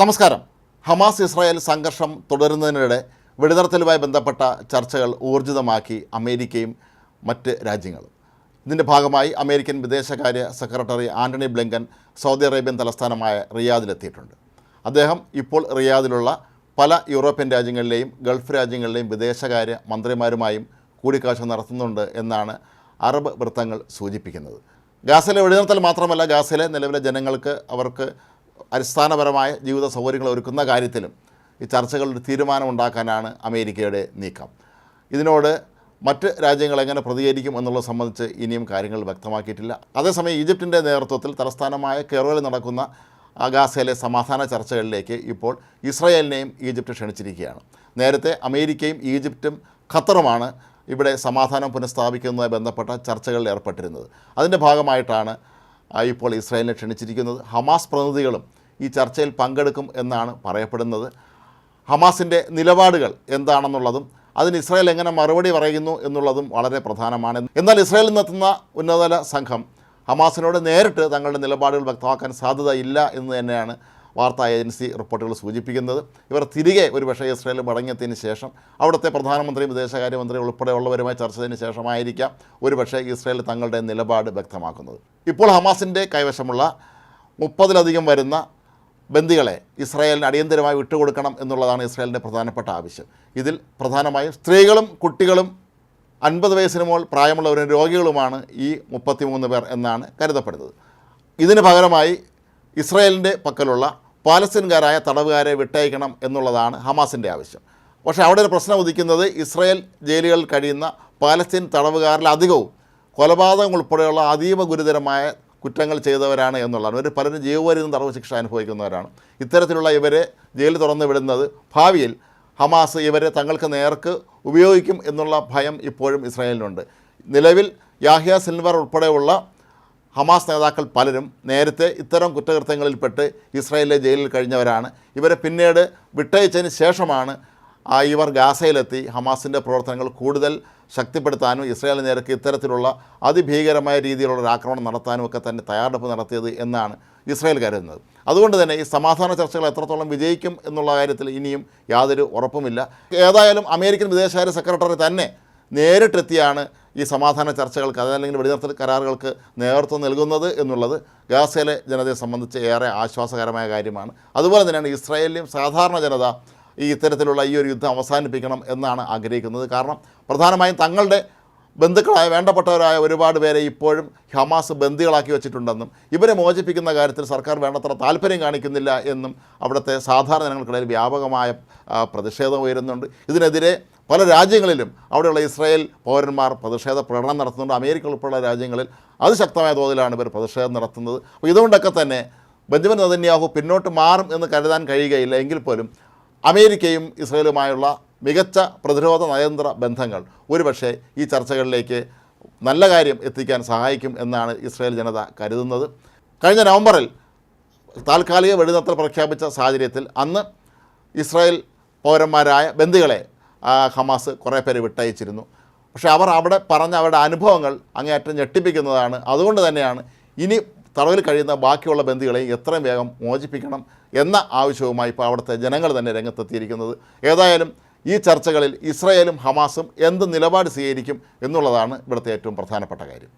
നമസ്കാരം. Hamas Israel സംഘർഷം തുടരുന്നതിനിടെ വെടിനിർത്തലുമായി ബന്ധപ്പെട്ട ചർച്ചകൾ ഊർജിതമാക്കി അമേരിക്കയും മറ്റ് രാജ്യങ്ങളും. ഇതിന്റെ ഭാഗമായി അമേരിക്കൻ വിദേശകാര്യ secretary Antony Blinken Saudi Arabian തലസ്ഥാനമായ റിയാദിലെത്തിയിട്ടുണ്ട്. അദ്ദേഹം ഇപ്പോൾ റിയാദിലുള്ള പല യൂറോപ്യൻ രാജ്യങ്ങളിലെയും ഗൾഫ് രാജ്യങ്ങളിലെയും വിദേശകാര്യ മന്ത്രിമാരുമായും കൂടിക്കാഴ്ച നടത്തുന്നുണ്ട് എന്നാണ് അറബ് വൃത്തങ്ങൾ സൂചിപ്പിക്കുന്നത്. ഗാസയിലെ വെടിനിർത്തൽ മാത്രമല്ല ഗാസയിലെ നിലവിലെ ജനങ്ങൾക്ക് അവർക്ക് അടിസ്ഥാനപരമായ ജീവിത സൗകര്യങ്ങൾ ഒരുക്കുന്ന കാര്യത്തിലും ഈ ചർച്ചകളുടെ തീരുമാനമുണ്ടാക്കാനാണ് അമേരിക്കയുടെ നീക്കം. ഇതിനോട് മറ്റ് രാജ്യങ്ങൾ എങ്ങനെ പ്രതികരിക്കും എന്നുള്ളത് സംബന്ധിച്ച് ഇനിയും കാര്യങ്ങൾ വ്യക്തമാക്കിയിട്ടില്ല. അതേസമയം ഈജിപ്തിന്റെ നേതൃത്വത്തിൽ തലസ്ഥാനമായ കെറോയിൽ നടക്കുന്ന ഗാസയിലെ സമാധാന ചർച്ചകളിലേക്ക് ഇപ്പോൾ ഇസ്രായേലിനെയും ഈജിപ്ത് ക്ഷണിച്ചിരിക്കുകയാണ്. നേരത്തെ അമേരിക്കയും ഈജിപ്തും ഖത്തറുമാണ് ഇവിടെ സമാധാനം പുനഃസ്ഥാപിക്കുന്നതുമായി ബന്ധപ്പെട്ട ചർച്ചകളിൽ ഏർപ്പെട്ടിരുന്നത്. അതിന്റെ ഭാഗമായിട്ടാണ് ഇപ്പോൾ ഇസ്രായേലിനെ ക്ഷണിച്ചിരിക്കുന്നത്. ഹമാസ് പ്രതിനിധികളും ഈ ചർച്ചയിൽ പങ്കെടുക്കും എന്നാണ് പറയപ്പെടുന്നത്. ഹമാസിന്റെ നിലപാടുകൾ എന്താണെന്നുള്ളതും അതിന് ഇസ്രായേൽ എങ്ങനെ മറുപടി പറയുന്നു എന്നുള്ളതും വളരെ പ്രധാനമാണ്. എന്നാൽ ഇസ്രായേലിൽ നിന്നെത്തുന്ന ഉന്നതതല സംഘം ഹമാസിനോട് നേരിട്ട് തങ്ങളുടെ നിലപാടുകൾ വ്യക്തമാക്കാൻ സാധ്യതയില്ല എന്ന് തന്നെയാണ് വാർത്താ ഏജൻസി റിപ്പോർട്ടുകൾ സൂചിപ്പിക്കുന്നത്. ഇവർ തിരികെ ഒരുപക്ഷേ ഇസ്രായേൽ മടങ്ങിയതിന് ശേഷം അവിടുത്തെ പ്രധാനമന്ത്രി വിദേശകാര്യമന്ത്രി ഉൾപ്പെടെയുള്ളവരുമായി ചർച്ച ചെയ്തതിന് ശേഷമായിരിക്കാം ഒരുപക്ഷേ ഇസ്രായേൽ തങ്ങളുടെ നിലപാട് വ്യക്തമാക്കുന്നത്. ഇപ്പോൾ ഹമാസിന്റെ കൈവശമുള്ള മുപ്പതിലധികം വരുന്ന ബന്ദികളെ ഇസ്രായേലിന് അടിയന്തരമായി വിട്ടുകൊടുക്കണം എന്നുള്ളതാണ് ഇസ്രായേലിന്റെ പ്രധാനപ്പെട്ട ആവശ്യം. ഇതിൽ പ്രധാനമായും സ്ത്രീകളും കുട്ടികളും അൻപത് വയസ്സിന് മുകൾ പ്രായമുള്ളവരും രോഗികളുമാണ് ഈ മുപ്പത്തിമൂന്ന് പേർ എന്നാണ് കരുതപ്പെടുന്നത്. ഇതിന് പകരമായി ഇസ്രായേലിന്റെ പക്കലുള്ള പാലസ്തീൻകാരായ തടവുകാരെ വിട്ടയക്കണം എന്നുള്ളതാണ് ഹമാസിന്റെ ആവശ്യം. പക്ഷേ അവിടെ ഒരു പ്രശ്നം ഉദിക്കുന്നത് ഇസ്രായേൽ ജയിലുകളിൽ കഴിയുന്ന പാലസ്തീൻ തടവുകാരിൽ അധികവും കൊലപാതകം ഉൾപ്പെടെയുള്ള അതീവ ഗുരുതരമായ കുറ്റങ്ങൾ ചെയ്തവരാണ് എന്നുള്ളതാണ്. ഇവർ പലരും ജീവപര്യന്തം തടവ് ശിക്ഷ അനുഭവിക്കുന്നവരാണ്. ഇത്തരത്തിലുള്ള ഇവരെ ജയിലിൽ തുറന്നു വിടുന്നത് ഭാവിയിൽ ഹമാസ് ഇവരെ തങ്ങൾക്ക് നേർക്ക് ഉപയോഗിക്കും എന്നുള്ള ഭയം ഇപ്പോഴും ഇസ്രായേലിനുണ്ട്. നിലവിൽ യാഹിയ സിൽവർ ഉൾപ്പെടെയുള്ള ഹമാസ് നേതാക്കൾ പലരും നേരത്തെ ഇത്തരം കുറ്റകൃത്യങ്ങളിൽപ്പെട്ട് ഇസ്രായേലിലെ ജയിലിൽ കഴിഞ്ഞവരാണ്. ഇവരെ പിന്നീട് വിട്ടയച്ചതിന് ശേഷമാണ് ഇവർ ഗാസയിലെത്തി ഹമാസിന്റെ പ്രവർത്തനങ്ങൾ കൂടുതൽ ശക്തിപ്പെടുത്താനും ഇസ്രായേൽ നേർക്ക് ഇത്തരത്തിലുള്ള അതിഭീകരമായ രീതിയിലുള്ള ഒരു ആക്രമണം നടത്താനും ഒക്കെ തന്നെ തയ്യാറെടുപ്പ് നടത്തിയത് എന്നാണ് ഇസ്രായേൽ കരുതുന്നത്. അതുകൊണ്ട് തന്നെ ഈ സമാധാന ചർച്ചകൾ എത്രത്തോളം വിജയിക്കും എന്നുള്ള കാര്യത്തിൽ ഇനിയും യാതൊരു ഉറപ്പുമില്ല. ഏതായാലും അമേരിക്കൻ വിദേശകാര്യ സെക്രട്ടറി തന്നെ നേരിട്ടെത്തിയാണ് ഈ സമാധാന ചർച്ചകൾക്ക് അതല്ലെങ്കിൽ വെടിനിർത്തൽ കരാറുകൾക്ക് നേതൃത്വം നൽകുന്നത് എന്നുള്ളത് ഗാസയിലെ ജനതയെ സംബന്ധിച്ച് ഏറെ ആശ്വാസകരമായ കാര്യമാണ്. അതുപോലെ തന്നെയാണ് ഇസ്രായേലിലെയും സാധാരണ ജനത ഈ ഇത്തരത്തിലുള്ള ഈ ഒരു യുദ്ധം അവസാനിപ്പിക്കണം എന്നാണ് ആഗ്രഹിക്കുന്നത്. കാരണം പ്രധാനമായും തങ്ങളുടെ ബന്ധുക്കളായ വേണ്ടപ്പെട്ടവരായ ഒരുപാട് പേരെ ഇപ്പോഴും ഹമാസ് ബന്ദികളാക്കി വെച്ചിട്ടുണ്ടെന്നും ഇവരെ മോചിപ്പിക്കുന്ന കാര്യത്തിൽ സർക്കാർ വേണ്ടത്ര താല്പര്യം കാണിക്കുന്നില്ല എന്നും അവിടുത്തെ സാധാരണ ജനങ്ങൾക്കിടയിൽ വ്യാപകമായ പ്രതിഷേധം ഉയരുന്നുണ്ട്. ഇതിനെതിരെ പല രാജ്യങ്ങളിലും അവിടെയുള്ള ഇസ്രായേൽ പൗരന്മാർ പ്രതിഷേധ പ്രകടനം നടത്തുന്നുണ്ട്. അമേരിക്ക ഉൾപ്പെടെയുള്ള രാജ്യങ്ങളിൽ അതിശക്തമായ തോതിലാണ് ഇവർ പ്രതിഷേധം നടത്തുന്നത്. അപ്പോൾ ഇതുകൊണ്ടൊക്കെ തന്നെ ബെഞ്ചമിൻ നദന്യാഹു പിന്നോട്ട് മാറും എന്ന് കരുതാൻ കഴിയുകയില്ല. എങ്കിൽ പോലും അമേരിക്കയും ഇസ്രയേലുമായുള്ള മികച്ച പ്രതിരോധ നയതന്ത്ര ബന്ധങ്ങൾ ഒരുപക്ഷെ ഈ ചർച്ചകളിലേക്ക് നല്ല കാര്യം എത്തിക്കാൻ സഹായിക്കും എന്നാണ് ഇസ്രയേൽ ജനത കരുതുന്നത്. കഴിഞ്ഞ നവംബറിൽ താൽക്കാലിക വെടിനിർത്തൽ പ്രഖ്യാപിച്ച സാഹചര്യത്തിൽ അന്ന് ഇസ്രായേൽ പൗരന്മാരായ ബന്ദികളെ ഹമാസ് കുറേ പേര് വിട്ടയച്ചിരുന്നു. പക്ഷേ അവർ അവിടെ പറഞ്ഞ അവരുടെ അനുഭവങ്ങൾ അങ്ങേയറ്റം ഞെട്ടിപ്പിക്കുന്നതാണ്. അതുകൊണ്ട് തന്നെയാണ് ഇനി തടവിൽ കഴിയുന്ന ബാക്കിയുള്ള ബന്ദികളെ എത്രയും വേഗം മോചിപ്പിക്കണം എന്ന ആവശ്യവുമായി ഇപ്പോൾ അവിടുത്തെ ജനങ്ങൾ തന്നെ രംഗത്തെത്തിയിരിക്കുന്നത്. ഏതായാലും ഈ ചർച്ചകളിൽ ഇസ്രയേലും ഹമാസും എന്ത് നിലപാട് സ്വീകരിക്കും എന്നുള്ളതാണ് ഇവിടുത്തെ ഏറ്റവും പ്രധാനപ്പെട്ട കാര്യം.